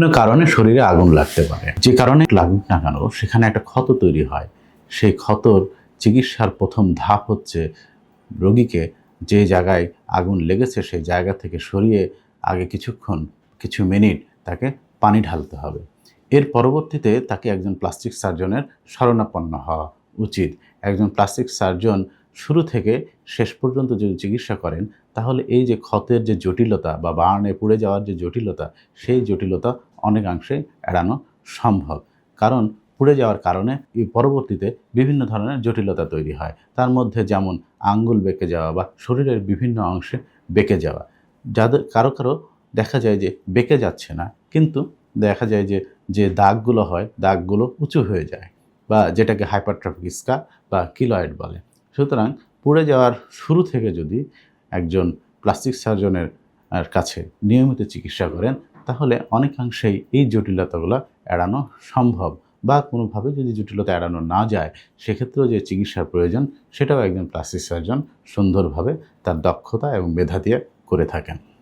বিভিন্ন কারণে শরীরে আগুন লাগতে পারে। যে কারণে লাগুক না কেন, সেখানে একটা ক্ষত তৈরি হয়। সেই ক্ষতর চিকিৎসার প্রথম ধাপ হচ্ছে রোগীকে যে জায়গায় আগুন লেগেছে, সেই জায়গা থেকে সরিয়ে আগে কিছুক্ষণ, কিছু মিনিট তাকে পানি ঢালতে হবে। এর পরবর্তীতে তাকে একজন প্লাস্টিক সার্জনের শরণাপন্ন হওয়া উচিত। একজন প্লাস্টিক সার্জন শুরু থেকে শেষ পর্যন্ত যদি চিকিৎসা করেন, তাহলে এই যে ক্ষতের যে জটিলতা বা বার্নে পুড়ে যাওয়ার যে জটিলতা, সেই জটিলতা অনেকাংশে এড়ানো সম্ভব। কারণ পুড়ে যাওয়ার কারণে পরবর্তীতে বিভিন্ন ধরনের জটিলতা তৈরি হয়। তার মধ্যে যেমন আঙ্গুল বেঁকে যাওয়া বা শরীরের বিভিন্ন অংশে বেঁকে যাওয়া। যাদের কারও কারও দেখা যায় যে বেঁকে যাচ্ছে না, কিন্তু দেখা যায় যে যে দাগগুলো হয়, দাগগুলো উঁচু হয়ে যায় বা যেটাকে হাইপারট্রফিক স্কা বা কিলয়েড বলে। সুতরাং পড়ে যাওয়ার শুরু থেকে যদি একজন প্লাস্টিক সার্জনের কাছে নিয়মিত চিকিৎসা করেন, তাহলে অনেকাংশেই এই জটিলতাগুলো এড়ানো সম্ভব। বা কোনোভাবে যদি জটিলতা এড়ানো না যায়, সেক্ষেত্রেও যে চিকিৎসার প্রয়োজন, সেটাও একজন প্লাস্টিক সার্জন সুন্দরভাবে তার দক্ষতা এবং মেধা দিয়ে করে থাকেন।